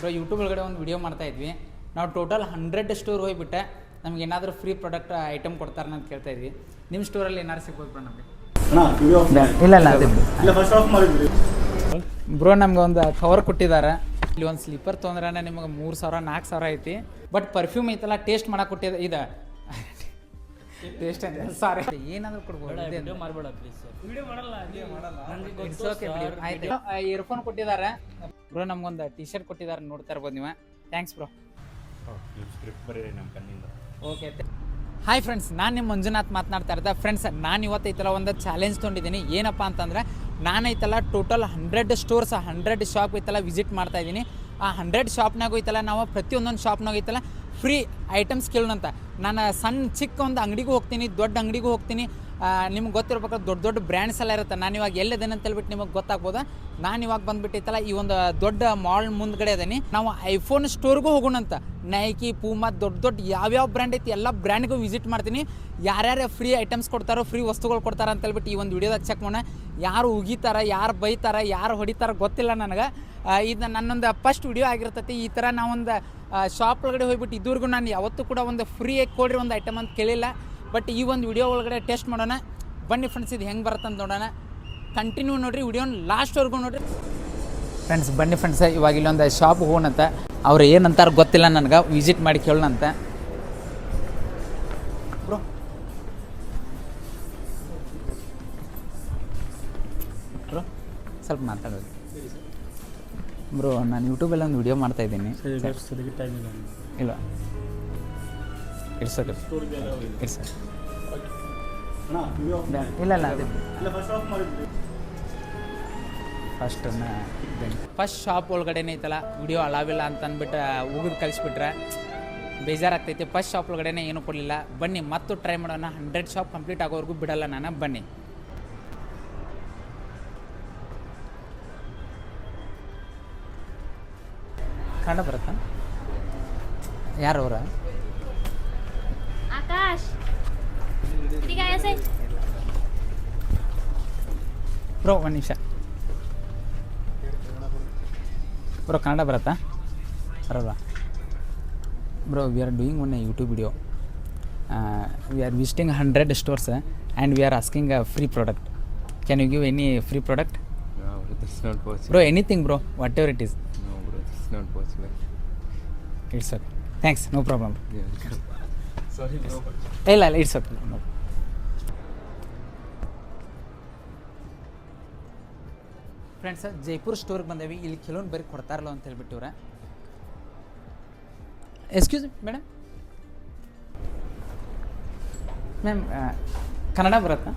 Bro YouTube ಒಳಗಡೆ ಒಂದು video ಮಾಡ್ತಾ ಇದ್ವಿ. ನಾವು ಟೋಟಲ್ ಹಂಡ್ರೆಡ್ ಸ್ಟೋರ್ ಹೋಗಿಬಿಟ್ಟೆ. ನಮ್ಗೆ ಏನಾದರೂ ಫ್ರೀ ಪ್ರಾಡಕ್ಟ್ ಐಟಮ್ ಕೊಡ್ತಾರೆ ಅಂತ ಕೇಳ್ತಾ ಇದ್ವಿ. ನಿಮ್ಮ ಸ್ಟೋರಲ್ಲಿ ಏನಾದ್ರು ಸಿಗ್ಬೋದು ಬ್ರೋ ನಮಗೆ? ಅಣ್ಣ ವಿಡಿಯೋ ಆಫ್ ಇಲ್ಲ ಇಲ್ಲ ಇಲ್ಲ ಫಸ್ಟ್ ಆಫ್ ಮಾಡಿದ್ರಿ. ಬ್ರೋ ನಮ್ಗೆ ಒಂದು ಕವರ್ ಕೊಟ್ಟಿದ್ದಾರೆ. ಇಲ್ಲಿ ಒಂದು ಸ್ಲೀಪರ್ ತೊಂದ್ರೆ ನಿಮಗೆ ಮೂರು ಸಾವಿರ ನಾಲ್ಕು ಸಾವಿರ ಐತಿ. ಬಟ್ ಪರ್ಫ್ಯೂಮ್ ಐತಲ್ಲ ಟೇಸ್ಟ್ ಮಾಡೋಕೆ ಕೊಟ್ಟಿದೆ ಇದು ಟೇಸ್ಟ್ ಅಂತ ಸಾರಿ ಏನಾದರೂ ಕೊಡ್ಬೋದು. ವಿಡಿಯೋ ಮಾಡಬೇಡ ಪ್ಲೀಸ್ ವಿಡಿಯೋ ಮಾಡಲ್ಲ ಇಟ್ಸ್ ಓಕೆ ಆಯ್ತು ಇಯರ್ಫೋನ್ ಕೊಟ್ಟಿದ್ದಾರೆ. ಬ್ರೋ ನಮ್ಗೊಂದು ಟಿ ಶರ್ಟ್ ಕೊಟ್ಟಿದ್ದಾರೆ ನೋಡ್ತಾ ಇರ್ಬೋದು ನೀವು. Thanks bro. ಸ್ಕ್ರಿಪ್ಟ್ ಬರೀರಿ ನಮ್ಮ ಕಣ್ಣಿಂದ. ಓಕೆ ಹಾಯ್ ಫ್ರೆಂಡ್ಸ್ ನಾನು ನಿಮ್ಮ ಮಂಜುನಾಥ್ ಮಾತನಾಡ್ತಾ ಇರ್ತಾ ಫ್ರೆಂಡ್ಸ್ ನಾನು ಇವತ್ತೈತಲ್ಲ ಒಂದು ಚಾಲೆಂಜ್ ತೊಗೊಂಡಿದ್ದೀನಿ. ಏನಪ್ಪ ಅಂತಂದರೆ ಐತಲ್ಲ total hundred stores hundred shop ಐತಲ್ಲ ವಿಸಿಟ್ ಮಾಡ್ತಾ ಇದ್ದೀನಿ. ಆ ಹಂಡ್ರೆಡ್ ಶಾಪ್ನಾಗ ಐತಲ್ಲ ನಾವು ಪ್ರತಿಯೊಂದೊಂದು ಶಾಪ್ನಾಗ ಐತಲ್ಲ ಫ್ರೀ ಐಟಮ್ಸ್ ಕೇಳೋಣಂತ. ನಾನು ಸಣ್ಣ ಚಿಕ್ಕ ಒಂದು ಅಂಗಡಿಗೂ ಹೋಗ್ತೀನಿ ದೊಡ್ಡ ಅಂಗಡಿಗೂ ಹೋಗ್ತೀನಿ. ನಿಮ್ಗೆ ಗೊತ್ತಿರ್ಬೇಕಾದ್ರೆ ದೊಡ್ಡ ದೊಡ್ಡ ಬ್ರ್ಯಾಂಡ್ಸ್ ಎಲ್ಲ ಇರುತ್ತೆ. ನಾನು ಇವಾಗ ಎಲ್ಲಿದ್ದೇನೆ ಅಂತ ಹೇಳ್ಬಿಟ್ಟು ನಿಮಗೆ ಗೊತ್ತಾಗ್ಬೋದಾ? ನಾನು ಇವಾಗ ಬಂದ್ಬಿಟ್ಟೈತಲ್ಲ ಈ ಒಂದು ದೊಡ್ಡ ಮಾಲ್ ಮುಂದ್ಗಡೆ ಅದೀನಿ ನಾವು ಐಫೋನ್ ಸ್ಟೋರ್ಗೂ ಹೋಗೋಣಂತ ನೈಕಿ ಪೂಮಾ ದೊಡ್ಡ ದೊಡ್ಡ ಯಾವ್ಯಾವ ಬ್ರ್ಯಾಂಡ್ ಐತಿ ಎಲ್ಲ ಬ್ರ್ಯಾಂಡ್ಗೂ ವಿಸಿಟ್ ಮಾಡ್ತೀನಿ. ಯಾರ್ಯಾರು ಫ್ರೀ ಐಟಮ್ಸ್ ಕೊಡ್ತಾರೋ ಫ್ರೀ ವಸ್ತುಗಳು ಕೊಡ್ತಾರ ಅಂತ ಹೇಳ್ಬಿಟ್ಟು ಈ ಒಂದು ವಿಡಿಯೋದಾಗ ಚೆಕ್ ಮಾಡೋಣ. ಯಾರು ಉಗಿತಾರ, ಯಾರು ಬೈತಾರ, ಯಾರು ಹೊಡಿತಾರ ಗೊತ್ತಿಲ್ಲ ನನಗೆ. ಇದು ನನ್ನೊಂದು ಫಸ್ಟ್ ವಿಡಿಯೋ ಆಗಿರ್ತೈತಿ. ಈ ಥರ ನಾವೊಂದು ಶಾಪ್ ಒಳಗಡೆ ಹೋಗ್ಬಿಟ್ಟು ಇದುವರೆಗೂ ನಾನು ಯಾವತ್ತೂ ಕೂಡ ಒಂದು ಫ್ರೀ ಕೊಡ್ರಿ ಒಂದು ಐಟಮ್ ಅಂತ ಕೇಳಿಲ್ಲ. ಬಟ್ ಈ ಒಂದು ವಿಡಿಯೋ ಒಳಗಡೆ ಟೆಸ್ಟ್ ಮಾಡೋಣ. ಬನ್ನಿ ಫ್ರೆಂಡ್ಸ್ ಇದು ಹೆಂಗೆ ಬರುತ್ತೆ ಅಂತ ನೋಡೋಣ. ಕಂಟಿನ್ಯೂ ನೋಡಿರಿ ವಿಡಿಯೋನ ಲಾಸ್ಟ್ವರೆಗೂ ನೋಡಿರಿ. ಫ್ರೆಂಡ್ಸ್ ಬನ್ನಿ ಫ್ರೆಂಡ್ಸ್ ಇವಾಗ ಇಲ್ಲೊಂದು ಶಾಪ್ ಹೋಗೋಣಂತ. ಅವ್ರು ಏನಂತಾರೆ ಗೊತ್ತಿಲ್ಲ ನನಗೆ ವಿಸಿಟ್ ಮಾಡಿ ಕೇಳೋಣಂತೆ. ಬ್ರೋ ಬ್ರೋ ಸ್ವಲ್ಪ ಮಾತಾಡೋದು. ಬ್ರೋ ನಾನು ಯೂಟ್ಯೂಬಲ್ಲಿ ಒಂದು ವಿಡಿಯೋ ಮಾಡ್ತಾ ಇದ್ದೀನಿ. ಇಲ್ಲ. ಆಫ್ ಮಾಡಿ. ಇಲ್ಲ ಇಲ್ಲ ಫಸ್ಟ್ ಫಸ್ಟ್ ಫಸ್ಟ್ ಶಾಪ್ ಒಳಗಡೆನೇ ಐತಲ್ಲ ವಿಡಿಯೋ ಅಲಾವಿಲ್ಲ ಅಂತ ಅಂದ್ಬಿಟ್ಟು ಉಗಿದು ಕಳಿಸ್ಬಿಟ್ರೆ ಬೇಜಾರಾಗ್ತೈತಿ. ಫಸ್ಟ್ ಶಾಪ್ ಒಳಗಡೆನೇ ಏನೂ ಕೊಡಲಿಲ್ಲ. ಬನ್ನಿ ಮತ್ತು ಟ್ರೈ ಮಾಡೋಣ. ಹಂಡ್ರೆಡ್ ಶಾಪ್ ಕಂಪ್ಲೀಟ್ ಆಗೋವರೆಗೂ ಬಿಡಲ್ಲ ನಾನು. ಬನ್ನಿ. ಕಂಡ ಬರುತ್ತಾ? ಯಾರು Tash. Hindi kaya sa'yo. Bro ಒಂದು ನಿಮಿಷ ಬ್ರೋ ಕನ್ನಡ ಬರುತ್ತಾ ಬರಲ್ವಾ bro we are doing one YouTube video we are visiting hundred stores and we are asking free product can you give any free product bro anything bro whatever it is it's okay thanks no problem ಇಲ್ಲ ಇಲ್ಲ it's ಓಕೆ friends Jaipur ಸ್ಟೋರ್ಗೆ ಬಂದೇವಿ. ಇಲ್ಲಿ ಕೆಲವೊಂದು ಬರೀ ಕೊಡ್ತಾರಲ್ಲ ಅಂತ ಹೇಳ್ಬಿಟ್ಟಿವ್ರೆ ಎಕ್ಸ್ಕ್ಯೂಸ್ ಮೇಡಮ್ ಮ್ಯಾಮ್ ಕನ್ನಡ ಬರುತ್ತಾ?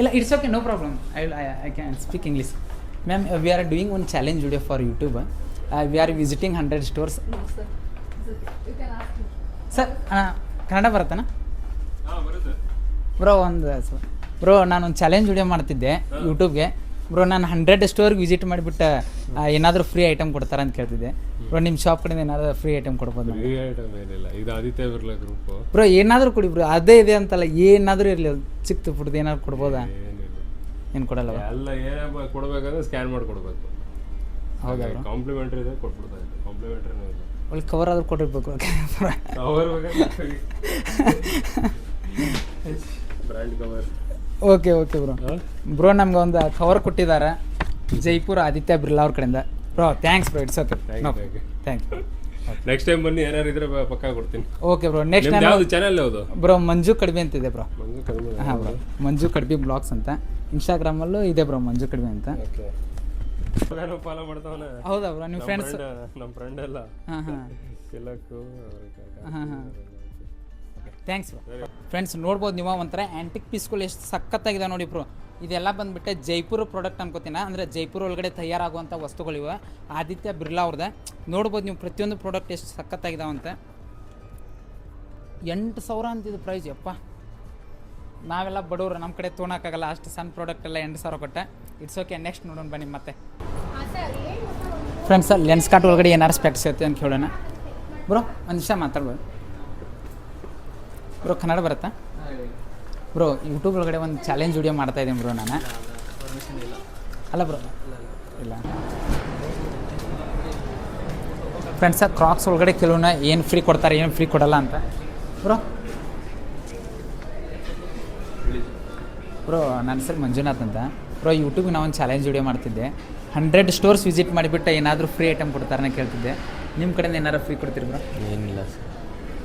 ಇಲ್ಲ it's okay no problem I I can speak English ma'am we are doing one challenge video for YouTube we are visiting hundred stores sir Kannada ಬರುತ್ತಾನ? Bro ಒಂದು ಬ್ರೋ ನಾನು ಒಂದು ಚಾಲೆಂಜ್ ವಿಡಿಯೋ ಮಾಡ್ತಿದ್ದೆ ಯೂಟ್ಯೂಬ್ಗೆ bro ನಾನು hundred ಸ್ಟೋರ್ಗೆ visit ಮಾಡಿಬಿಟ್ಟು ಏನಾದರೂ free item ಕೊಡ್ತಾರ ಅಂತ ಕೇಳ್ತಿದ್ದೆ. ಬ್ರೋ ನಿಮ್ಮ ಶಾಪ್ ಕಡೆಯಿಂದ ಏನಾದರೂ ಫ್ರೀ ಐಟಮ್ ಕೊಡ್ಬೋದು? ಫ್ರೀ ಐಟಮ್ ಏನಿಲ್ಲ ಇದು ಆದಿತ್ಯ ಬಿರ್ಲಾ ಗ್ರೂಪ್ ಬ್ರೋ ಏನಾದರೂ ಕೊಡಿ ಬ್ರೋ ಅದೇ ಇದೆ ಅಂತಲ್ಲ ಏನಾದರೂ ಇರಲಿ ಚಿಕ್ಕ ಫುಡ್ ಏನಾದ್ರು ಕೊಡ್ಬೋದಾ? ಏನು ಕೊಡಲ್ಲ ಎಲ್ಲ ಏನೇ ಕೊಡ್ಬೇಕಂದ್ರೆ ಸ್ಕ್ಯಾನ್ ಮಾಡಿ ಕೊಡಬೇಕು ಹೌದಾ? ಕಾಂಪ್ಲಿಮೆಂಟ್ರಿ ಇದೆ ಕೊಟ್ಬಿಡ್ತಾ ಇದೆ ಕಾಂಪ್ಲಿಮೆಂಟ್ರಿನೂ ಇಲ್ಲ ಒಳ್ಳೆ ಕವರ್ ಆದ್ರೂ ಕೊಟ್ಟಿರ್ಬೇಕು cover brand cover okay okay bro bro ನಮ್ಗೆ ಒಂದು ಕವರ್ ಕೊಟ್ಟಿದ್ದಾರೆ. ಜೈಪುರ ಆದಿತ್ಯ ಬಿರ್ಲಾ ಅವ್ರ ಕಡೆಯಿಂದ. Bro thanks bro it's okay thank you next time ಬನ್ನಿ ಏನಾರು ಇದ್ರೆ ಪಕ್ಕ ಕೊಡ್ತೀನಿ. ಓಕೆ ಬ್ರೋ ನೆಕ್ಸ್ಟ್ ಟೈಮ್ ಯಾವ್ದು ಚಾನೆಲ್ ಯಾವುದು? ಬ್ರೋ ಮಂಜು ಕಡಿಮೆ ಅಂತಿದೆ ಬ್ರೋ ಮಂಜು ಕಡಿಮೆ ಹಾಂ ಬ್ರೋ ಮಂಜು ಕಡ್ಬಿ ಬ್ಲಾಗ್ಸ್ ಅಂತ. ಇನ್ಸ್ಟಾಗ್ರಾಮಲ್ಲೂ ಇದೆ ಬ್ರೋ ಮಂಜು ಕಡಿಮೆ ಅಂತ. ಓಕೆ ಫಾಲೋ ಮಾಡ್ತಾವನೆ. ಹೌದಾ ಬ್ರೋ ನಿಮ್ಮ ಫ್ರೆಂಡ್ಸ್ ನಮ್ಮ ಫ್ರೆಂಡ್ ಎಲ್ಲ. ತಿಲಕ್ ಥ್ಯಾಂಕ್ಸ್ ಫ್ರೆಂಡ್ಸ್ ನೋಡ್ಬೋದು ನೀವು ಒಂಥರ ಆ್ಯಂಟಿಕ್ ಪೀಸ್ಗಳು ಎಷ್ಟು ಸಖತ್ತಾಗಿದೆ ನೋಡಿ ಬ್ರೋ. ಇದೆಲ್ಲ ಬಂದ್ಬಿಟ್ಟು ಜೈಪುರ ಪ್ರಾಡಕ್ಟ್ ಅನ್ಕೋತೀನ? ಅಂದರೆ ಜೈಪುರ ಒಳಗಡೆ ತಯಾರಾಗುವಂಥ ವಸ್ತುಗಳಿವೆ ಆದಿತ್ಯ ಬಿರ್ಲಾ ಅವ್ರದ್ದು ನೋಡ್ಬೋದು ನೀವು ಪ್ರತಿಯೊಂದು ಪ್ರಾಡಕ್ಟ್ ಎಷ್ಟು ಸಖತ್ತಾಗಿದಾವಂತೆ. ಎಂಟು ಸಾವಿರ ಅಂತಿದ್ದು ಪ್ರೈಸ್ ಯಪ್ಪ. ನಾವೆಲ್ಲ ಬಡವರು ನಮ್ಮ ಕಡೆ ತೊಗೊಳಕ್ಕಾಗಲ್ಲ ಅಷ್ಟು ಸಣ್ಣ ಪ್ರಾಡಕ್ಟ್ ಎಲ್ಲ ಎಂಟು ಸಾವಿರ ಕೊಟ್ಟೆ. ಇಟ್ಸ್ ಓಕೆ ನೆಕ್ಸ್ಟ್ ನೋಡೋಣ ಬನ್ನಿ ಮತ್ತೆ. ಫ್ರೆಂಡ್ಸ್ ಲೆನ್ಸ್ ಕಾರ್ಟ್ ಒಳಗಡೆ ಏನಾರು ಸ್ಪೆಕ್ಟ್ಸ್ ಇರುತ್ತೆ ಅಂತ ಹೇಳೋಣ. ಬ್ರೋ ಒಂದು ನಿಮಿಷ ಮಾತಾಡ್ಬೋದು. ಬ್ರೋ ಕನ್ನಡ ಬರುತ್ತಾ? ಬ್ರೋ ಯೂಟ್ಯೂಬ್ ಒಳಗಡೆ ಒಂದು ಚಾಲೆಂಜ್ ವಿಡಿಯೋ ಮಾಡ್ತಾ ಇದ್ದೀನಿ ಬ್ರೋ ನಾನು. ಅಲ್ಲ ಬ್ರೋ ಇಲ್ಲ. ಫ್ರೆಂಡ್ಸ ಕ್ರಾಕ್ಸ್ ಒಳಗಡೆ ಕೆಲವನ್ನ ಏನು ಫ್ರೀ ಕೊಡ್ತಾರೆ, ಏನು ಫ್ರೀ ಕೊಡಲ್ಲ ಅಂತ. ಬ್ರೋ ಬ್ರೋ ನನ್ನ ಹೆಸರು ಮಂಜುನಾಥ್ ಅಂತ. ಬ್ರೋ ಯೂಟ್ಯೂಬ್ಗೆ ನಾವು ಒಂದು ಚಾಲೆಂಜ್ ವಿಡಿಯೋ ಮಾಡ್ತಿದ್ದೆ. ಹಂಡ್ರೆಡ್ ಸ್ಟೋರ್ಸ್ ವಿಸಿಟ್ ಮಾಡಿಬಿಟ್ಟು ಏನಾದರೂ ಫ್ರೀ ಐಟಮ್ ಕೊಡ್ತಾರನ್ನ ಕೇಳ್ತಿದ್ದೆ. ನಿಮ್ಮ ಕಡೆಯಿಂದ ಏನಾದ್ರೂ ಫ್ರೀ ಕೊಡ್ತೀರಿ ಬ್ರೋ ಏನಿಲ್ಲ ಸರ್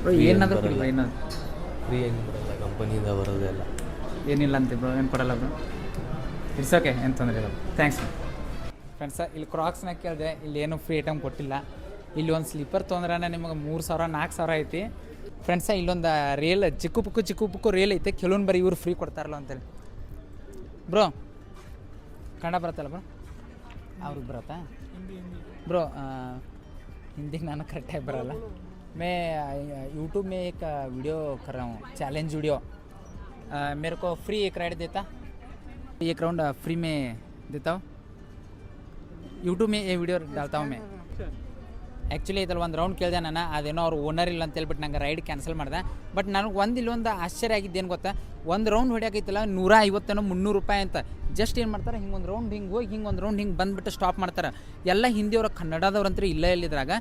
ಬ್ರೋ ಏನಾದರೂ ಕೊಡಿ ಬ್ರೋ ಏನಾದ್ರು ಫ್ರೀ ಹೆಂಗೆ ಬರಲ್ಲ. ಕಂಪನಿಯಿಂದ ಬರೋದೆಲ್ಲ ಏನಿಲ್ಲ ಅಂತ ಬ್ರೋ ಏನು ಕೊಡಲ್ಲ ಬ್ರೋ ಇಟ್ಸ್ ಓಕೆ ಏನು ತೊಂದರೆ ಇಲ್ಲ. ಥ್ಯಾಂಕ್ಸ್ ಫ್ರೆಂಡ್ಸ ಇಲ್ಲಿ ಕ್ರಾಕ್ಸ್ನ ಕೇಳಿದೆ ಇಲ್ಲಿ ಏನೂ ಫ್ರೀ ಐಟಮ್ ಕೊಟ್ಟಿಲ್ಲ. ಇಲ್ಲಿ ಒಂದು ಸ್ಲೀಪರ್ ತೊಂದ್ರೆ ನಿಮಗೆ ಮೂರು ಸಾವಿರ ನಾಲ್ಕು ಸಾವಿರ ಐತಿ. ಫ್ರೆಂಡ್ಸ ಇಲ್ಲೊಂದು ರೇಲ್ ಚಿಕ್ಕ ಪುಕ್ಕು ಚಿಕ್ಕ ಪುಕ್ಕು ರೇಲ್ ಐತೆ. ಕೆಲವೊಂದು ಬರೀ ಇವ್ರು ಫ್ರೀ ಕೊಡ್ತಾರಲ್ಲ ಅಂತೇಳಿ. ಬ್ರೋ ಕನ್ನಡ ಬರುತ್ತಲ್ಲ ಬ್ರೋ ಅವ್ರಿಗೆ ಬರುತ್ತಾ ಬ್ರೋ हिंदी ನಾನು ಕರೆಕ್ಟಾಗಿ ಬರಲ್ಲ मैं यूट्यूब में एक वीडियो कर रहा हूँ चैलेंज वीडियो अ, मेरे को फ्री एक राइड देता एक राउंड फ्री में देता हूँ ಯೂಟ್ಯೂಬ್ ಮೇ ಈ ವಿಡಿಯೋ ಡಾಲ್ತಾ ಹೂँ मैं ಆ್ಯಕ್ಚುಲಿ ಇದ್ರಲ್ಲಿ ಒಂದು ರೌಂಡ್ ಕೇಳಿದೆ ನಾನು ಅದೇನೋ ಅವ್ರು ಓನರ್ ಇಲ್ಲ ಅಂತ ಹೇಳ್ಬಿಟ್ಟು ನಂಗೆ ರೈಡ್ ಕ್ಯಾನ್ಸಲ್ ಮಾಡಿದೆ ಬಟ್ ನನಗೆ ಒಂದು ಇಲ್ಲೊಂದು ಆಶ್ಚರ್ಯ ಆಗಿದ್ದು ಏನು ಗೊತ್ತಾ ಒಂದು ರೌಂಡ್ ಹೊಡ್ಯಾಕೈತಲ್ಲ ನೂರ ಐವತ್ತೇನೋ ಮುನ್ನೂರು ರೂಪಾಯಿ ಅಂತ ಜಸ್ಟ್ ಏನು ಮಾಡ್ತಾರೆ? ಹಿಂಗೆ ಒಂದು ರೌಂಡ್ ಹಿಂಗೆ ಹೋಗಿ, ಹಿಂಗೆ ಒಂದು ರೌಂಡ್ ಹಿಂಗೆ ಬಂದುಬಿಟ್ಟು ಸ್ಟಾಪ್ ಮಾಡ್ತಾರೆ. ಎಲ್ಲ ಹಿಂದಿಯವ್ರ ಕನ್ನಡದವ್ರಂತೂ ಇಲ್ಲೇ ಇಲ್ಲಿದ್ರಾಗ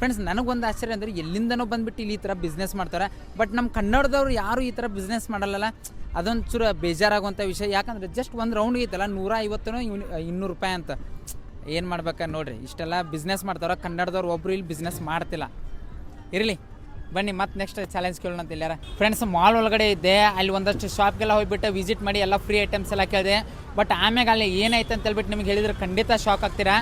ಫ್ರೆಂಡ್ಸ್ ನನಗೊಂದು ಆಶ್ಚರ್ಯ ಅಂದರೆ ಎಲ್ಲಿಂದನೋ ಬಂದುಬಿಟ್ಟು ಇಲ್ಲಿ ಈ ಥರ ಬಿಸ್ನೆಸ್ ಮಾಡ್ತಾರೆ. ಬಟ್ ನಮ್ಮ ಕನ್ನಡದವ್ರು ಯಾರು ಈ ಥರ ಬಿಸ್ನೆಸ್ ಮಾಡಲ್ಲ ಅದೊಂದು ಚೂರು ಬೇಜಾರಾಗುವಂಥ ವಿಷಯ. ಯಾಕಂದರೆ ಜಸ್ಟ್ ಒಂದು ರೌಂಡ್ ಐತಲ್ಲ ನೂರ ಐವತ್ತನೋ ಇನ್ನೂರು ರೂಪಾಯಿ ಅಂತ. ಏನು ಮಾಡ್ಬೇಕಾ ನೋಡಿರಿ. ಇಷ್ಟೆಲ್ಲ ಬಿಸ್ನೆಸ್ ಮಾಡ್ತಾರ ಕನ್ನಡದವ್ರು ಒಬ್ರು ಇಲ್ಲಿ ಬಿಸ್ನೆಸ್ ಮಾಡ್ತಿಲ್ಲ. ಇರಲಿ. ಬನ್ನಿ, ಮತ್ತೆ ನೆಕ್ಸ್ಟ್ ಚಾಲೆಂಜ್ ಕೇಳೋಣ ಅಂತ ಇಲ್ಲಾರ. ಫ್ರೆಂಡ್ಸ್ ಮಾಲ್ ಒಳಗಡೆ ಇದ್ದೆ, ಅಲ್ಲಿ ಒಂದಷ್ಟು ಶಾಪ್ಗೆಲ್ಲ ಹೋಗ್ಬಿಟ್ಟು ವಿಸಿಟ್ ಮಾಡಿ ಎಲ್ಲ ಫ್ರೀ ಐಟಮ್ಸ್ ಎಲ್ಲ ಕೇಳಿದೆ. ಬಟ್ ಆಮ್ಯಾಗ ಅಲ್ಲಿ ಏನಾಯ್ತು ಅಂತ ಹೇಳ್ಬಿಟ್ಟು ನಿಮ್ಗೆ ಹೇಳಿದ್ರೆ ಖಂಡಿತ ಶಾಕ್ ಆಗ್ತೀರಾ?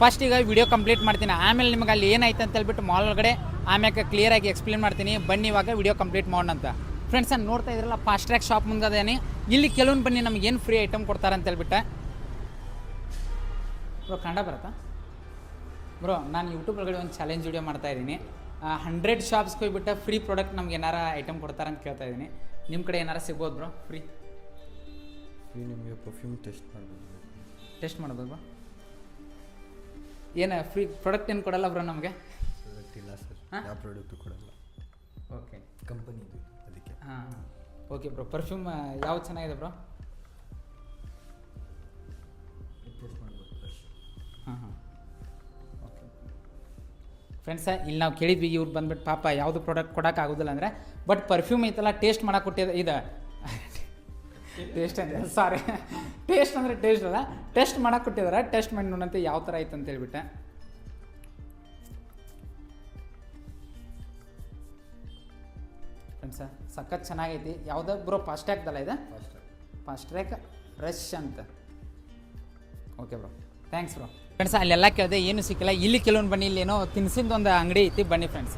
ಫಸ್ಟ್ ಈಗ ವಿಡಿಯೋ ಕಂಪ್ಲೀಟ್ ಮಾಡ್ತೀನಿ. ಆಮೇಲೆ ನಿಮಗೆ ಅಲ್ಲಿ ಏನಾಯ್ತು ಅಂತ ಹೇಳ್ಬಿಟ್ಟು ಮಾಲ್ ಒಳಗಡೆ ಆಮ್ಯಾಗ ಕ್ಲಿಯರಾಗಿ ಎಕ್ಸ್ಪ್ಲೇನ್ ಮಾಡ್ತೀನಿ. ಬನ್ನಿ, ಇವಾಗ ವಿಡಿಯೋ ಕಂಪ್ಲೀಟ್ ಮಾಡೋಣ ಅಂತ. ಫ್ರೆಂಡ್ಸ್ ನಾನು ನೋಡ್ತಾ ಇದ್ರಲ್ಲ ಫಾಸ್ಟ್ ಟ್ರ್ಯಾಕ್ ಶಾಪ್ ಮುಂದೆ ಇಲ್ಲಿ ಕೆಲವೊಂದು ಬನ್ನಿ, ನಮ್ಗೆ ಏನು ಫ್ರೀ ಐಟಮ್ ಕೊಡ್ತಾರೆ ಅಂತ ಹೇಳ್ಬಿಟ್ಟು. ಬ್ರೋ ಕನ್ನಡ ಬರುತ್ತಾ? ಬ್ರೋ ನಾನು ಯೂಟ್ಯೂಬ್ ಒಳಗಡೆ ಒಂದು ಚಾಲೆಂಜ್ ವಿಡಿಯೋ ಮಾಡ್ತಾ ಇದ್ದೀನಿ. ಹಂಡ್ರೆಡ್ ಶಾಪ್ಸ್ಗೆ ಹೋಗ್ಬಿಟ್ಟು ಫ್ರೀ ಪ್ರಾಡಕ್ಟ್ ನಮ್ಗೆ ಏನಾರ ಐಟಮ್ ಕೊಡ್ತಾರೆ ಅಂತ ಕೇಳ್ತಾ ಇದ್ದೀನಿ ನಿಮ್ಮ ಕಡೆ ಏನಾರ ಸಿಗ್ಬೋದು ಬ್ರೋ ಫ್ರೀ ಫ್ರೀ ನಿಮಗೆ ಪರ್ಫ್ಯೂಮ್ ಟೆಸ್ಟ್ ಮಾಡ್ಬೋದು. ಟೆಸ್ಟ್ ಮಾಡ್ಬೋದು ಬ್ರೋ ಏನು ಫ್ರೀ ಪ್ರಾಡಕ್ಟ್ ಏನು ಕೊಡಲ್ಲ ಬ್ರೋ ನಮಗೆ? ಪ್ರಾಡಕ್ಟ್ ಇಲ್ಲ ಸರ್ ಹಾ? ಯಾವ ಪ್ರಾಡಕ್ಟ್ ಕೊಡಲ್ಲ. ಓಕೆ ಕಂಪನಿ ಅದಕ್ಕೆ. ಹಾಂ ಓಕೆ ಬ್ರೋ ಪರ್ಫ್ಯೂಮ್ ಯಾವ್ದು ಚೆನ್ನಾಗಿದೆ ಬ್ರೋ ಟೆಸ್ಟ್ ಮಾಡ್ಬೋದು ಹಾಂ ಹಾಂ. ಫ್ರೆಂಡ್ಸ ಇಲ್ಲಿ ನಾವು ಕೇಳಿದ್ವಿ ಇವ್ರು ಬಂದ್ಬಿಟ್ಟು ಪಾಪ ಯಾವುದು ಪ್ರಾಡಕ್ಟ್ ಕೊಡೋಕೆ ಆಗೋದಿಲ್ಲ ಅಂದರೆ ಬಟ್ ಪರ್ಫ್ಯೂಮ್ ಐತಲ್ಲ ಟೇಸ್ಟ್ ಮಾಡಕ್ಕೆ ಕೊಟ್ಟಿದೆ ಇದು. ಟೇಸ್ಟ್ ಅಂದರೆ ಸಾರಿ ಟೇಸ್ಟ್ ಅಂದರೆ ಟೇಸ್ಟ್ ಅಲ್ಲ ಟೆಸ್ಟ್ ಮಾಡೋಕೆ ಕೊಟ್ಟಿದ್ದಾರೆ ಟೆಸ್ಟ್ ಮಾಡಿ ನೋಡಂತೆ ಯಾವ ಥರ ಆಯ್ತು ಅಂತ ಹೇಳ್ಬಿಟ್ಟೆ. ಫ್ರೆಂಡ್ಸ ಸಖತ್ ಚೆನ್ನಾಗೈತಿ. ಯಾವುದೋ ಬ್ರೋ ಫಾಸ್ಟ್ ಟ್ಯಾಗ್ದಲ್ಲ ಇದೆ? ಫಾಸ್ಟ್ ಟ್ರ್ಯಾಕ್ ರಶ್ ಅಂತ. Okay bro thanks bro friends ಅಲ್ಲೆಲ್ಲ ಕೇಳಿದೆ, ಏನು ಸಿಕ್ಕಿಲ್ಲ, ಇಲ್ಲಿ ಕೆಲವೊಂದು ಬನ್ನಿ ಇಲ್ಲಿ ಏನೋ ತಿನ್ಸಿದ್ದು ಒಂದು ಅಂಗಡಿ ಐತಿ, ಬನ್ನಿ ಫ್ರೆಂಡ್ಸ್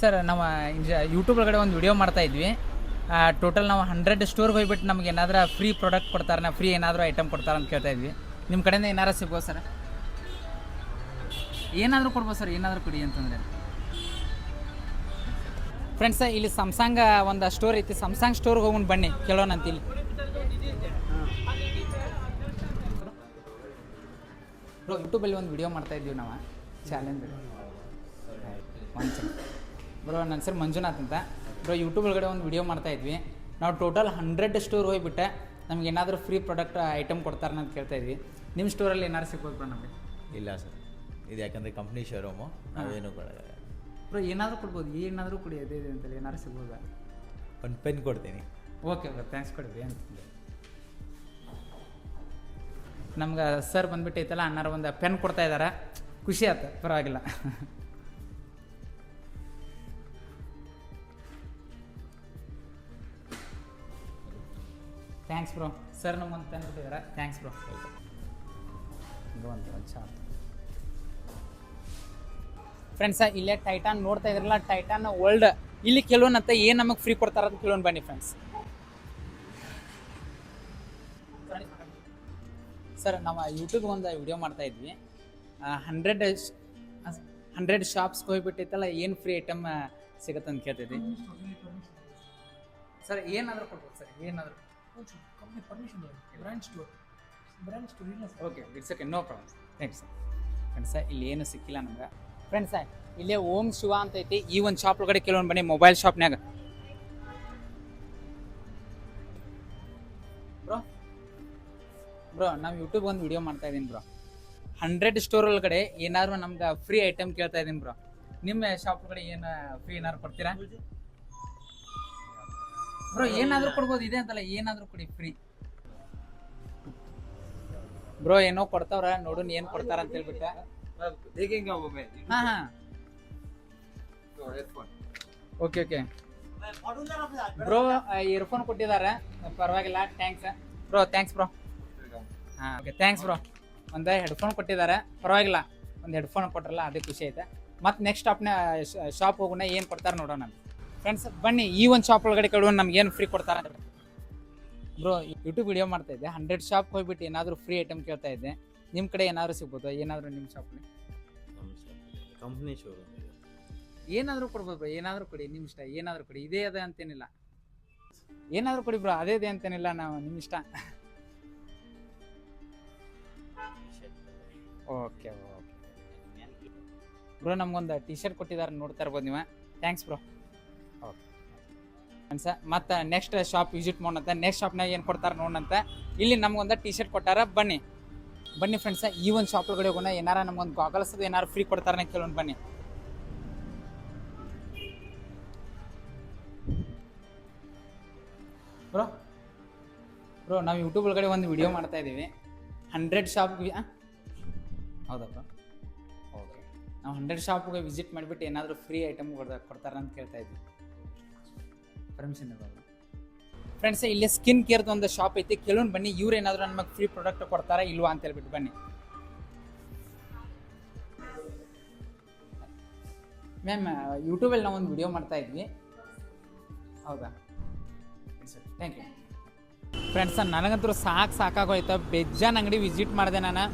ಸರ್ ನಾವು ಯೂಟ್ಯೂಬ್ ಒಳಗಡೆ ಒಂದು ವಿಡಿಯೋ ಮಾಡ್ತಾ ಇದ್ವಿ. ಟೋಟಲ್ ನಾವು ಹಂಡ್ರೆಡ್ ಸ್ಟೋರ್ಗೆ ಹೋಗ್ಬಿಟ್ಟು ನಮ್ಗೆ ಏನಾದರೂ ಫ್ರೀ ಪ್ರಾಡಕ್ಟ್ ಕೊಡ್ತಾರೆ ಫ್ರೀ ಏನಾದರೂ ಐಟಮ್ ಕೊಡ್ತಾರೆ ಅಂತ ಕೇಳ್ತಾ ಇದ್ವಿ. ನಿಮ್ಮ ಕಡೆಯಿಂದ ಏನಾರು ಸಿಗ್ಬೋದು ಸರ್ ಏನಾದರೂ ಕೊಡ್ಬೋದು ಸರ್ ಏನಾದರೂ ಕೊಡಿ ಅಂತಂದರೆ. ಫ್ರೆಂಡ್ಸ್ ಇಲ್ಲಿ ಸಂಸಾಂಗ್ ಒಂದು ಸ್ಟೋರ್ ಐತಿ ಸಮ್ಸಾಂಗ್ ಸ್ಟೋರ್ಗೆ ಹೋಗೋಣ ಬನ್ನಿ, ಕೇಳೋಣ ಅಂತ ಇಲ್ಲಿ. ಬ್ರೋ ಯೂಟ್ಯೂಬಲ್ಲಿ ಒಂದು ವಿಡಿಯೋ ಮಾಡ್ತಾ ಇದ್ದೀವಿ ನಾವು. ಚಾಲೆಂಜ್ ಒಂದು ಬ್ರೋ ನನ್ನ ಹೆಸರು ಮಂಜುನಾಥ್ ಅಂತ. ಬ್ರೋ ಯೂಟ್ಯೂಬ್ ಒಳಗಡೆ ಒಂದು ವಿಡಿಯೋ ಮಾಡ್ತಾ ಇದ್ವಿ. ನಾವು ಟೋಟಲ್ ಹಂಡ್ರೆಡ್ ಸ್ಟೋರ್ ಹೋಗಿಬಿಟ್ಟೆ. ನಮ್ಗೆ ಏನಾದರೂ ಫ್ರೀ ಪ್ರಾಡಕ್ಟ್ ಐಟಮ್ ಕೊಡ್ತಾರೆ ಅಂತ ಕೇಳ್ತಾ ಇದ್ವಿ. ನಿಮ್ಮ ಸ್ಟೋರಲ್ಲಿ ಏನಾದ್ರು ಸಿಗ್ಬೋದು ಬ್ರೋ ನಮಗೆ? ಇಲ್ಲ ಸರ್ ಇದು ಯಾಕಂದರೆ ಕಂಪ್ನಿ ಶೋರೂಮು ನಾವೇನು ಕೊಡೋಲ್ಲ ಬ್ರೋ ಏನಾದರೂ ಕೊಡ್ಬೋದು. ಏನಾದರೂ ಕೊಡಿ ಅದೇ ಇದೆ ಅಂತೇಳಿ. ಏನಾದ್ರು ಸಿಗ್ಬೋದಾ? ಒಂದು ಪೆನ್ ಕೊಡ್ತೀನಿ. ಓಕೆ ಬ್ರೋ ಥ್ಯಾಂಕ್ಸ್ ಕೊಡಿ ಅಂತ. ನಮ್ಗೆ ಸರ್ ಬಂದ್ಬಿಟ್ಟೈತಲ್ಲ, ಅಣ್ಣಾರ ಒಂದು ಪೆನ್ ಕೊಡ್ತಾ ಇದ್ದಾರೆ ಖುಷಿ ಆಯ್ತು ಪರವಾಗಿಲ್ಲ. ಥ್ಯಾಂಕ್ಸ್ ಬ್ರೋ ಸರ್ ನಮ್ಗೊಂದು ಪೆನ್ ಕೊಟ್ಟಿದ್ದಾರೆ ಥ್ಯಾಂಕ್ಸ್ ಬ್ರೋ ಒಂದು ಫ್ರೆಂಡ್ಸ ಇಲ್ಲೇ ಟೈಟಾನ್ ನೋಡ್ತಾ ಇದ್ರಲ್ಲ ಟೈಟಾನ್ ವರ್ಲ್ಡ್ ಇಲ್ಲಿ ಕೆಲವೊಂದಂತ ಏನು ನಮಗೆ ಫ್ರೀ ಕೊಡ್ತಾರ ಅಂತ ಕೆಲವೊಂದು ಬನ್ನಿ ಫ್ರೆಂಡ್ಸ್ ಸರ್ ನಾವು ಯೂಟ್ಯೂಬ್ ಒಂದು ವಿಡಿಯೋ ಮಾಡ್ತಾ ಇದ್ವಿ. ಹಂಡ್ರೆಡ್ ಹಂಡ್ರೆಡ್ ಶಾಪ್ಸ್ಗೆ ಹೋಗಿಬಿಟ್ಟಿತ್ತಲ್ಲ ಏನು ಫ್ರೀ ಐಟಮ್ ಸಿಗುತ್ತೆ ಅಂತ ಕೇಳ್ತಿದ್ವಿ. ಸರ್ ಏನಾದರೂ ಕೊಡ್ಬೋದು ಸರ್ ಏನಾದರೂ. Okay it's okay no problem thanks friends ಇಲ್ಲಿ ಏನು ಸಿಕ್ಕಿಲ್ಲ ನಮ್ಗೆ. ಫ್ರೆಂಡ್ಸ ಇಲ್ಲೇ ಓಂ ಶಿವ ಅಂತ ಐತಿ. ಈ ಒಂದು ಶಾಪ್ ಒಳಗಡೆ ಕೆಲವೊಂದು ಬನ್ನಿ ಮೊಬೈಲ್ ಶಾಪ್ನ್ಯಾಗ ಬ್ರೋ ನಾವು ಯೂಟ್ಯೂಬ್ ಒಂದು ವಿಡಿಯೋ ಮಾಡ್ತಾ ಇದ್ದೀನಿ ಬ್ರೋ ಹಂಡ್ರೆಡ್ ಸ್ಟೋರ್ ಒಳಗಡೆ ಏನಾದ್ರು ನಮ್ಗೆ ಫ್ರೀ ಐಟಮ್ ಕೇಳ್ತಾ ಇದೀನಿ ಬ್ರೋ ನಿಮ್ಮ ಶಾಪ್ ಕಡೆ ಏನು ಫ್ರೀ ಏನಾದ್ರು ಕೊಡ್ತೀರಾ? ಬ್ರೋ ಏನಾದರೂ ಕೊಡ್ಬೋದು, ಇದೆ ಅಂತಲ್ಲ, ಏನಾದರೂ ಕೊಡಿ ಫ್ರೀ ಬ್ರೋ ಏನೋ ಕೊಡ್ತಾವ್ರ ನೋಡು ಏನ್ ಕೊಡ್ತಾರ ಅಂತ ಹೇಳ್ಬಿಟ್ಟ. ಹಾ ಹಾ. ಓಕೆ ಓಕೆ ಬ್ರೋ ಇಯರ್ಫೋನ್ ಕೊಟ್ಟಿದ್ದಾರೆ ಪರವಾಗಿಲ್ಲ ಥ್ಯಾಂಕ್ಸ್ ಬ್ರೋ ಥ್ಯಾಂಕ್ಸ್ ಬ್ರೋ ಹಾಂ ಓಕೆ ಥ್ಯಾಂಕ್ಸ್ ಬ್ರೋ ಒಂದು ಹೆಡ್ಫೋನ್ ಕೊಟ್ಟಿದ್ದಾರೆ. ಪರವಾಗಿಲ್ಲ ಒಂದು ಹೆಡ್ಫೋನ್ ಕೊಟ್ರಲ್ಲ ಅದೇ ಖುಷಿ ಐತೆ. ಮತ್ತು ನೆಕ್ಸ್ಟ್ ಸ್ಟಾಪ್ನ ಶಾಪ್ ಹೋಗೋಣ ಏನು ಕೊಡ್ತಾರೆ ನೋಡೋಣ ಫ್ರೆಂಡ್ಸ್ ಬನ್ನಿ ಈ ಒಂದು ಶಾಪ್ ಒಳಗಡೆ ಕೇಳುವ ನಮ್ಗೆ ಏನು ಫ್ರೀ ಕೊಡ್ತಾರೆ ಅಂತ. ಬ್ರೋ ಯೂಟ್ಯೂಬ್ ವಿಡಿಯೋ ಮಾಡ್ತಾ ಇದ್ದೆ. ಹಂಡ್ರೆಡ್ ಶಾಪ್ ಹೋಗ್ಬಿಟ್ಟು ಏನಾದರೂ ಫ್ರೀ ಐಟಮ್ ಕೇಳ್ತಾ ಇದ್ದೆ. ನಿಮ್ಮ ಕಡೆ ಏನಾದರೂ ಸಿಗ್ಬೋದು? ಏನಾದರೂ ನಿಮ್ಮ ಶಾಪ್ ಕಂಪ್ನಿ ಶೋರೂಮ್ ಏನಾದರೂ ಕೊಡ್ಬೋದು ಬ್ರೋ ಏನಾದರೂ ಕೊಡಿ ನಿಮ್ಮ ಇಷ್ಟ. ಏನಾದರೂ ಕೊಡಿ. ಇದೇ ಅದ ಅಂತೇನಿಲ್ಲ. ಏನಾದರೂ ಕೊಡಿ ಬ್ರೋ ಅದೇ ಇದೆ ಅಂತೇನಿಲ್ಲ ನಾವು ನಿಮ್ಮ ಇಷ್ಟ. Okay okay. ಬ್ರೋ ನಮ್ಗೊಂದು ಟಿ ಶರ್ಟ್ ಕೊಟ್ಟಿದ್ದಾರೆ ನೋಡ್ತಾ ಇರ್ಬೋದು ನೀವು. Thanks bro. ಓಕೆ. ಅನ್ಸ ಮತ್ತು ನೆಕ್ಸ್ಟ್ ಶಾಪ್ ವಿಸಿಟ್ ಮಾಡೋಣಂತ ನೆಕ್ಸ್ಟ್ ಶಾಪ್ನಾಗ ಏನು ಕೊಡ್ತಾರೆ ನೋಡೋಣಂತ ಇಲ್ಲಿ ನಮ್ಗೊಂದು ಟಿ ಶರ್ಟ್ ಕೊಟ್ಟಾರ ಬನ್ನಿ. ಬನ್ನಿ ಫ್ರೆಂಡ್ಸ ಈ ಒಂದು ಶಾಪ್ ಒಳಗಡೆ ಹೋಗೋಣ. ಏನಾರ ನಮ್ಗೊಂದು ಗಾಗಲ್ಸ್ ಏನಾರು ಫ್ರೀ ಕೊಡ್ತಾರೆ ಕೇಳೋಣ ಬನ್ನಿ. ಬ್ರೋ ಬ್ರೋ ನಾವು ಯೂಟ್ಯೂಬ್ ಒಳಗಡೆ ಒಂದು ವಿಡಿಯೋ ಮಾಡ್ತಾ ಇದ್ದೀವಿ ಹಂಡ್ರೆಡ್ ಶಾಪ್ಗೆ ಹೌದಾ? ಬ್ರೋ ಓಕೆ ನಾವು ಹಂಡ್ರೆಡ್ ಶಾಪ್ಗೆ ವಿಸಿಟ್ ಮಾಡಿಬಿಟ್ಟು ಏನಾದರೂ ಫ್ರೀ ಐಟಮ್ ಕೊಡ್ತಾರ ಅಂತ ಕೇಳ್ತಾ ಇದ್ವಿ. ಪರ್ಮಿಷನ್ ಇರೋದು ಫ್ರೆಂಡ್ಸ್ ಇಲ್ಲಿ ಸ್ಕಿನ್ ಕೇರ್ದು ಒಂದು ಶಾಪ್ ಐತಿ. ಕೆಲವೊಂದು ಬನ್ನಿ ಇವ್ರು ಏನಾದರೂ ನಮಗೆ ಫ್ರೀ ಪ್ರಾಡಕ್ಟ್ ಕೊಡ್ತಾರಾ ಇಲ್ವಾ ಅಂತ ಹೇಳ್ಬಿಟ್ಟು ಬನ್ನಿ. ಮ್ಯಾಮ್ ಯೂಟ್ಯೂಬಲ್ಲಿ ನಾವು ಒಂದು ವಿಡಿಯೋ ಮಾಡ್ತಾ ಇದ್ವಿ. ಹೌದಾ? ಥ್ಯಾಂಕ್ ಯು ಫ್ರೆಂಡ್ಸ್ ನನಗಂತೂ ಸಾಕು ಸಾಕಾಗೋಯ್ತು. ಬೆಜ್ಜಾನ್ ಅಂಗಡಿ ವಿಸಿಟ್ ಮಾಡಿದೆ ನಾನು.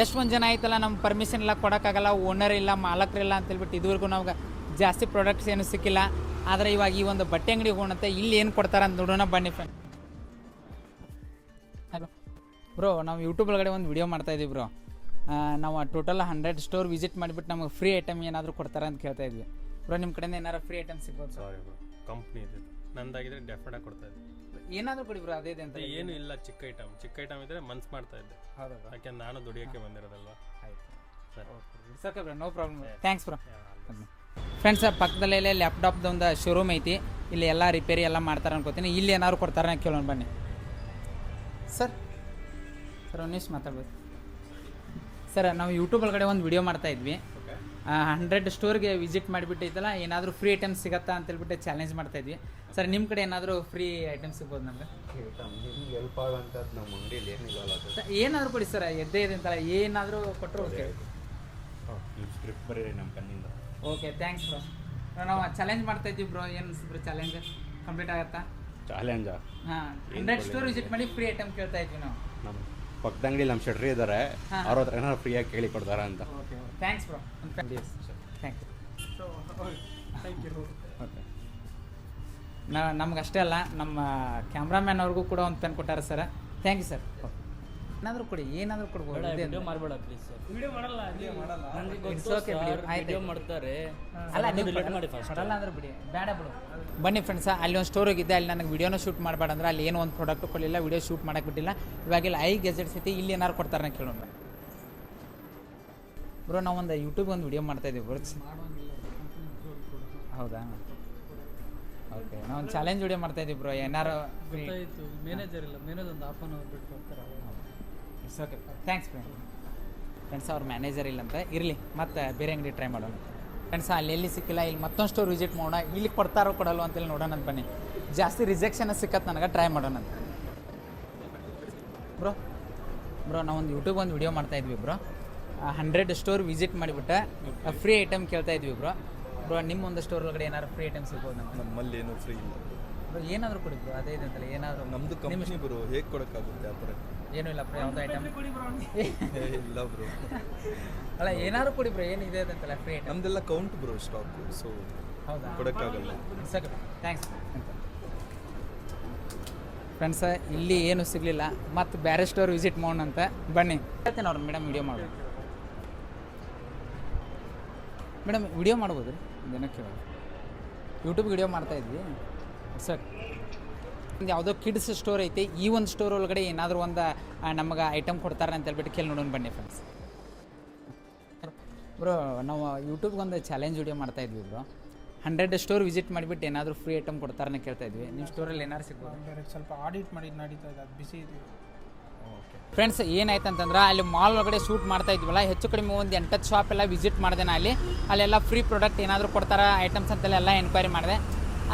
ಎಷ್ಟು ಒಂದು ಜನ ಆಯ್ತಲ್ಲ ನಮ್ಮ ಪರ್ಮಿಷನ್ ಎಲ್ಲ ಕೊಡೋಕ್ಕಾಗಲ್ಲ ಓನರ್ ಇಲ್ಲ ಮಾಲಕರಿಲ್ಲ ಅಂತೇಳ್ಬಿಟ್ಟು ಇದುವರೆಗೂ ನಮ್ಗೆ ಜಾಸ್ತಿ ಪ್ರಾಡಕ್ಟ್ಸ್ ಏನು ಸಿಕ್ಕಿಲ್ಲ. ಆದರೆ ಇವಾಗ ಈ ಒಂದು ಬಟ್ಟೆ ಅಂಗಡಿಗೆ ಹೋಗುತ್ತೆ ಇಲ್ಲಿ ಏನು ಕೊಡ್ತಾರೆ ಅಂತ ನೋಡೋಣ ಬನ್ನಿ ಫ್ರೆಂಡ್ ಹಲೋ ಬ್ರೋ ನಾವು ಯೂಟ್ಯೂಬ್ ಒಳಗಡೆ ಒಂದು ವಿಡಿಯೋ ಮಾಡ್ತಾ ಇದೀವಿ ಬ್ರೋ ನಾವು ಟೋಟಲ್ ಹಂಡ್ರೆಡ್ ಸ್ಟೋರ್ ವಿಸಿಟ್ ಮಾಡಿಬಿಟ್ಟು ನಮಗೆ ಫ್ರೀ ಐಟಮ್ ಏನಾದರೂ ಕೊಡ್ತಾರೆ ಅಂತ ಕೇಳ್ತಾ ಇದ್ವಿ. ಬ್ರೋ ನಿಮ್ಮ ಕಡೆಯಿಂದ ಏನಾರು ಫ್ರೀ ಐಟಮ್ ಸಿಗ್ಬೋದು? ಸರ್ ಕಂಪ್ನಿ ನಂದಾಗಿದ್ರೆ ಡೆಫಿನೆಟ್ ಕೊಡ್ತಾ ಇದ್ದೆ ಏನಾದರೂ ಕೊಡಿ ಬ್ರೋ ಅದೇ ಅಂತ ಏನು ಇಲ್ಲ ಚಿಕ್ಕ ಐಟಮ್ ಚಿಕ್ಕ ಐಟಮ್ ಇದ್ರೆ ಮನ್ಸ್ ಮಾಡ್ತಾ ಇದ್ದೆ. ಹೌದಾ ಬ್ರೋ ಯಾಕೆ ನಾನು ದುಡಿಯೋಕ್ಕೆ ಬಂದಿರೋದಲ್ವಾ? ಆಯ್ತು. ಸರಿ. It's okay bro no problem thanks bro friends ಪಕ್ಕದಲ್ಲೇ ಲ್ಯಾಪ್ಟಾಪ್ದು ಒಂದು ಶೋರೂಮ್ ಐತಿ. ಇಲ್ಲಿ ಎಲ್ಲ ರಿಪೇರಿ ಎಲ್ಲ ಮಾಡ್ತಾರೆ ಅನ್ಕೋತೀನಿ. ಇಲ್ಲಿ ಏನಾದ್ರು ಕೊಡ್ತಾರೆ ಕೇಳೋಣ ಬನ್ನಿ. ಸರ್ ಸರ್ ಒಂದು ನಿಮಿಷ ಮಾತಾಡ್ಬೋದು. ಸರ್ ನಾವು ಯೂಟ್ಯೂಬ್ ಒಳಗಡೆ ಒಂದು ವಿಡಿಯೋ ಮಾಡ್ತಾ ಇದ್ವಿ. ಹಂಡ್ರೆಡ್ ಸ್ಟೋರ್ಗೆ ವಿಸಿಟ್ ಮಾಡಿಬಿಟ್ಟೈತಲ್ಲ ಏನಾದರೂ ಫ್ರೀ ಐಟಮ್ಸ್ ಸಿಗತ್ತಾ ಅಂತ ಹೇಳ್ಬಿಟ್ಟು ಚಾಲೆಂಜ್ ಮಾಡ್ತಾ ಇದ್ವಿ. ಸರ್ ನಿಮ್ಮ ಕಡೆ ಏನಾದರೂ ಫ್ರೀ ಐಟಮ್ ಸಿಗ್ಬೋದು ನಮಗೆ? ಹೆಲ್ಪ್ ಆಗೋಂಥದ್ದು ನಮ್ಮ ಅಂಗಡಿಯಲ್ಲಿ ಏನಿಲ್ಲ ಸರ್ ಏನಾದರೂ ಕೊಡಿ ಸರ್ ಎದ್ದೇ ಇದೆ ಅಂತಲ್ಲ ಏನಾದರೂ ಕೊಟ್ಟರು ಓಕೆ ಸ್ಕ್ರಿಪ್ಟ್ ಬರೀರಿ ನಮ್ಮ ಕಣ್ಣಿಂದ. ಓಕೆ ಥ್ಯಾಂಕ್ಸ್ ಬ್ರೋ ನಾವು ಚಾಲೆಂಜ್ ಮಾಡ್ತಾ ಇದ್ವಿ ಬ್ರೋ ಏನು ಬ್ರೋ ಚಾಲೆಂಜ್ ಕಂಪ್ಲೀಟ್ ಆಗುತ್ತಾ? ಚಾಲೆಂಜ್ ಹಾಂ ಹಂಡ್ರೆಡ್ ಸ್ಟೋರ್ ವಿಸಿಟ್ ಮಾಡಿ ಫ್ರೀ ಐಟಮ್ ಕೇಳ್ತಾ ಇದ್ವಿ ನಾವು. ನಮ್ಮ ಪಕ್ಕದ ಅಂಗಡಿ ನಮ್ಮ ಶೆಟ್ರಿ ಇದ್ದಾರೆ. ಅವ್ರ ಹತ್ರ ಏನಾದ್ರು ಫ್ರೀಯಾಗಿ ಕೇಳಿ ಕೊಡ್ತಾರ ಅಂತ. Okay thanks bro thank you thank you okay ನಾ ನಮ್ಗೆ ಅಷ್ಟೇ ಅಲ್ಲ ನಮ್ಮ ಕ್ಯಾಮ್ರಾಮ್ಯಾನ್ ಅವ್ರಿಗೂ ಕೂಡ ಒಂದು ತಂದು ಕೊಟ್ಟಾರೆ ಸರ್. ಥ್ಯಾಂಕ್ ಯು ಸರ್ ಏನಾದರೂ ಕೊಡಿ ಏನಾದರೂ ಕೊಡ್ಬೋದು. ವಿಡಿಯೋ ಮಾಡಬೇಡ ಪ್ಲೀಸ್ ಸರ್ ವಿಡಿಯೋ ಮಾಡಲ್ಲ ನನಗೆ ಗೊತ್ತು ಬಿಡಿ, ಸರ್ ಆಯ್ತು. ವಿಡಿಯೋ ಮಾಡ್ತಾರೆ. ಅಲ್ಲ ನೀವು ಡಿಲೀಟ್ ಮಾಡಿ ಫಸ್ಟ್ ಕೊಡಲ್ಲ ಅಂದ್ರೆ ಬಿಡಿ. ಬೇಡ ಬಿಡು. ಬನ್ನಿ ಫ್ರೆಂಡ್ಸ್ ಅಲ್ಲಿ ಒಂದು ಸ್ಟೋರ್ ಹೋಗಿದ್ದೆ ಅಲ್ಲಿ ನನಗೆ ವಿಡಿಯೋನ ಶೂಟ್ ಮಾಡಬೇಡ ಅಂದ್ರೆ ಅಲ್ಲಿ ಏನು ಒಂದು ಪ್ರಾಡಕ್ಟ್ ಕೊಡಲಿಲ್ಲ ವಿಡಿಯೋ ಶೂಟ್ ಮಾಡಕ್ಕೆ ಬಿಟ್ಟಿಲ್ಲ. ಇವಾಗಿಲ್ಲ ಐ ಗೆಜೆಟ್ಸ್ ಐತಿ ಇಲ್ಲಿ ಏನಾರು ಕೊಡ್ತಾರೆ ಕೇಳೋಣ. ಬ್ರೋ ನಾವು ಒಂದು ಯೂಟ್ಯೂಬ್ ಒಂದು ವಿಡಿಯೋ ಮಾಡ್ತಾ ಇದ್ದೀವಿ ಬ್ರೋ ಹೌದಾ? ಓಕೆ ನಾವು ಒಂದು ಚಾಲೆಂಜ್ ವಿಡಿಯೋ ಮಾಡ್ತಾ ಇದ್ದೀವಿ ಬ್ರೋ ಏನಾರು ಮ್ಯಾನೇಜರ್ ಇಲ್ಲ ಮ್ಯಾನೇಜರ್ ಒಂದು ಹಾಫ್ ಅನ್ ಅವರ್ ಬಿಟ್ಟು ಬರ್ತಾರೆ it's okay thanks friend friends ಅವ್ರ ಮ್ಯಾನೇಜರ್ ಇಲ್ಲ ಅಂತ ಇರಲಿ ಮತ್ತೆ ಬೇರೆ ಅಂಗಡಿ ಟ್ರೈ ಮಾಡೋಣ. ಫ್ರೆಂಡ್ಸ್ ಅಲ್ಲಿ ಎಲ್ಲಿ ಸಿಕ್ಕಿಲ್ಲ ಇಲ್ಲಿ ಮತ್ತೊಂದು ಸ್ಟೋರ್ ವಿಸಿಟ್ ಮಾಡೋಣ. ಇಲ್ಲಿ ಕೊಡ್ತಾರೋ ಕೊಡಲ್ವ ಅಂತೇಳಿ ನೋಡೋಣ ಅಂತ ಬನ್ನಿ. ಜಾಸ್ತಿ ರಿಜೆಕ್ಷನ್ ಸಿಕ್ಕತ್ತೆ ನನಗೆ ಟ್ರೈ ಮಾಡೋಣ ಅಂತ. ಬ್ರೋ ಬ್ರೋ ಒಂದು ಯೂಟ್ಯೂಬ್ ಒಂದು ವಿಡಿಯೋ ಮಾಡ್ತಾ ಇದ್ವಿ ಬ್ರೋ. ಹಂಡ್ರೆಡ್ ಸ್ಟೋರ್ ವಿಸಿಟ್ ಮಾಡಿಬಿಟ್ಟೆ. ಫ್ರೀ ಐಟಮ್ ಕೇಳ್ತಾ ಇದ್ವಿ ಬ್ರೋ. ಬ್ರೋ ನಿಮ್ಮ ಒಂದು ಸ್ಟೋರ್ ಒಳಗಡೆ ಏನಾದ್ರು ಫ್ರೀ ಐಟಮ್ ಸಿಗ್ಬೋದು? ನಮ್ಗೆ ನಮ್ಮಲ್ಲಿ ಏನು ಫ್ರೀ ಇಲ್ಲ. ಬ್ರೋ ಏನಾದರೂ ಕೊಡಿ ಬ್ರೋ ಅದೇ ಇದಂತಲ್ಲ ಏನಾದರೂ ನಮ್ಮದು ಕಂಪ್ನಿ ಬ್ರೋ ಹೇಗೆ ಕೊಡೋಕ್ಕಾಗುತ್ತೆ ಆ ಥರ? ಏನೂ ಇಲ್ಲ ಬ್ರೋ ಯಾವುದೋ ಐಟಮ್ ಇಲ್ಲ ಬ್ರೋ. ಅಲ್ಲ ಏನಾದ್ರು ಕೊಡಿ ಬ್ರೋ ಏನಿದೆ ಅಂತಲ್ಲ ಫ್ರೀ ಐಟಮ್ ನಮ್ದೆಲ್ಲ ಕೌಂಟ್ ಬ್ರೋ ಸ್ಟಾಕ್ ಸೊ ಹೌದಾ? ಕೊಡೋಕ್ಕಾಗಲ್ಲ. ಸರಿ ಥ್ಯಾಂಕ್ಸ್ ಫ್ರೆಂಡ್ಸ ಇಲ್ಲಿ ಏನು ಸಿಗಲಿಲ್ಲ. ಮತ್ತು ಬೇರೆ ಸ್ಟೋರ್ ವಿಸಿಟ್ ಮಾಡೋಣ ಅಂತ ಬನ್ನಿ. ಹೇಳ್ತೇನೆ ಅವ್ರ ಮೇಡಮ್ ವಿಡಿಯೋ ಮಾಡ್ಬೋದು ಮೇಡಮ್, ವಿಡಿಯೋ ಮಾಡ್ಬೋದು ರೀ ದಿನಕ್ಕೆ ಯೂಟ್ಯೂಬ್ ವಿಡಿಯೋ ಮಾಡ್ತಾ ಇದ್ವಿ. ಸರ್ ಒಂದು ಯಾವುದೋ ಕಿಡ್ಸ್ ಸ್ಟೋರ್ ಐತಿ, ಈ ಒಂದು ಸ್ಟೋರ್ ಒಳಗಡೆ ಏನಾದರೂ ಒಂದು ನಮಗೆ ಐಟಮ್ ಕೊಡ್ತಾರೆ ಅಂತ ಹೇಳ್ಬಿಟ್ಟು ಕೇಳಿ ನೋಡೋಣ ಬನ್ನಿ ಫ್ರೆಂಡ್ಸ್ ಬ್ರೋ, ನಾವು ಯೂಟ್ಯೂಬ್ಗೆ ಒಂದು ಚಾಲೆಂಜ್ ವಿಡಿಯೋ ಮಾಡ್ತಾ ಇದ್ವಿ ಬ್ರೋ. ಹಂಡ್ರೆಡ್ ಸ್ಟೋರ್ ವಿಸಿಟ್ ಮಾಡಿಬಿಟ್ಟು ಏನಾದರೂ ಫ್ರೀ ಐಟಮ್ ಕೊಡ್ತಾರೆ ಕೇಳ್ತಾ ಇದ್ವಿ. ನಿಮ್ಮ ಸ್ಟೋರಲ್ಲಿ ಏನಾದ್ರು ಸಿಗ್ಬೋದು? ಸ್ವಲ್ಪ ಆಡಿಟ್ ಮಾಡಿ ನಡೀತಾ ಇದೆ, ಅದು ಬಿಸಿ ಇದೆ. ಫ್ರೆಂಡ್ಸ್ ಏನಾಯ್ತು ಅಂತಂದ್ರೆ ಅಲ್ಲಿ ಮಾಲ್ ಒಳಗಡೆ ಶೂಟ್ ಮಾಡ್ತಾ ಇದ್ವಲ್ಲ, ಹೆಚ್ಚು ಕಡಿಮೆ ಒಂದು ಎಂಟತ್ತು ಶಾಪ್ ಎಲ್ಲ ವಿಸಿಟ್ ಮಾಡಿದೆ ನಾ ಅಲ್ಲಿ. ಅಲ್ಲೆಲ್ಲ ಫ್ರೀ ಪ್ರಾಡಕ್ಟ್ ಏನಾದರೂ ಕೊಡ್ತಾರೆ ಐಟಮ್ಸ್ ಅಂತೆಲ್ಲ ಎಲ್ಲ ಎನ್ಕ್ವೈರಿ ಮಾಡಿದೆ.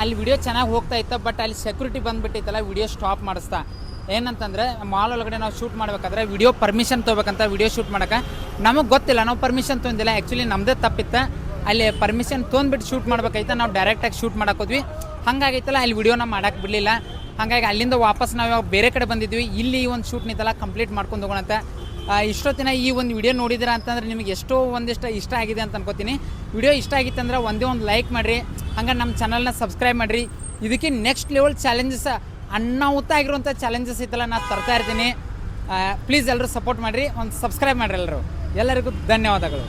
ಅಲ್ಲಿ ವಿಡಿಯೋ ಚೆನ್ನಾಗಿ ಹೋಗ್ತಾ ಇತ್ತು ಬಟ್ ಅಲ್ಲಿ ಸೆಕ್ಯೂರಿಟಿ ಬಂದುಬಿಟ್ಟಿತ್ತಲ್ಲ ವಿಡಿಯೋ ಸ್ಟಾಪ್ ಮಾಡಿಸ್ತಾ. ಏನಂತಂದ್ರೆ ಮಾಲ್ ಒಳಗಡೆ ನಾವು ಶೂಟ್ ಮಾಡಬೇಕಾದ್ರೆ ವಿಡಿಯೋ ಪರ್ಮಿಷನ್ ತೊಗೋಬೇಕಂತ ವಿಡಿಯೋ ಶೂಟ್ ಮಾಡೋಕೆ. ನಮಗೆ ಗೊತ್ತಿಲ್ಲ, ನಾವು ಪರ್ಮಿಷನ್ ತೊಂದಿಲ್ಲ. ಆ್ಯಕ್ಚುಲಿ ನಮ್ಮದೇ ತಪ್ಪಿತ್ತು. ಅಲ್ಲಿ ಪರ್ಮಿಷನ್ ತೊಗೊಂಡ್ಬಿಟ್ಟು ಶೂಟ್ ಮಾಡ್ಬೇಕಾಯ್ತು, ನಾವು ಡೈರೆಕ್ಟಾಗಿ ಶೂಟ್ ಮಾಡೋಕೋದ್ವಿ ಹಂಗಾಗೈತಲ್ಲ, ಅಲ್ಲಿ ವಿಡಿಯೋನ ಮಾಡಕ್ಕೆ ಬಿಡಲಿಲ್ಲ. ಹಾಗಾಗಿ ಅಲ್ಲಿಂದ ವಾಪಸ್ ನಾವು ಇವಾಗ ಬೇರೆ ಕಡೆ ಬಂದಿದ್ವಿ. ಇಲ್ಲಿ ಈ ಒಂದು ಶೂಟ್ ನಿಂತೆಲ್ಲ ಕಂಪ್ಲೀಟ್ ಮಾಡ್ಕೊಂಡು ಹೋಗೋಣಂತ. ಇಷ್ಟೊತ್ತಿನ ಈ ಒಂದು ವಿಡಿಯೋ ನೋಡಿದಿರ ಅಂತಂದ್ರೆ ನಿಮಗೆ ಎಷ್ಟೋ ಒಂದಿಷ್ಟು ಇಷ್ಟ ಆಗಿದೆ ಅಂತ ಅನ್ಕೋತೀನಿ. ವಿಡಿಯೋ ಇಷ್ಟ ಆಗಿತ್ತಂದ್ರೆ ಒಂದೇ ಒಂದು ಲೈಕ್ ಮಾಡಿರಿ. ಹಂಗೆ ನಮ್ಮ ಚಾನಲ್ನ ಸಬ್ಸ್ಕ್ರೈಬ್ ಮಾಡಿರಿ. ಇದಕ್ಕೆ ನೆಕ್ಸ್ಟ್ ಲೆವೆಲ್ ಚಾಲೆಂಜಸ್ ಅನ್ನಾಹುತ ಆಗಿರುವಂಥ ಚಾಲೆಂಜಸ್ ಇತ್ತಲ್ಲ ನಾನು ತರ್ತಾ ಇರ್ತೀನಿ. ಪ್ಲೀಸ್ ಎಲ್ಲರೂ ಸಪೋರ್ಟ್ ಮಾಡಿರಿ. ಒಂದು ಸಬ್ಸ್ಕ್ರೈಬ್ ಮಾಡಿರಿ ಎಲ್ಲರೂ ಎಲ್ಲರಿಗೂ ಧನ್ಯವಾದಗಳು.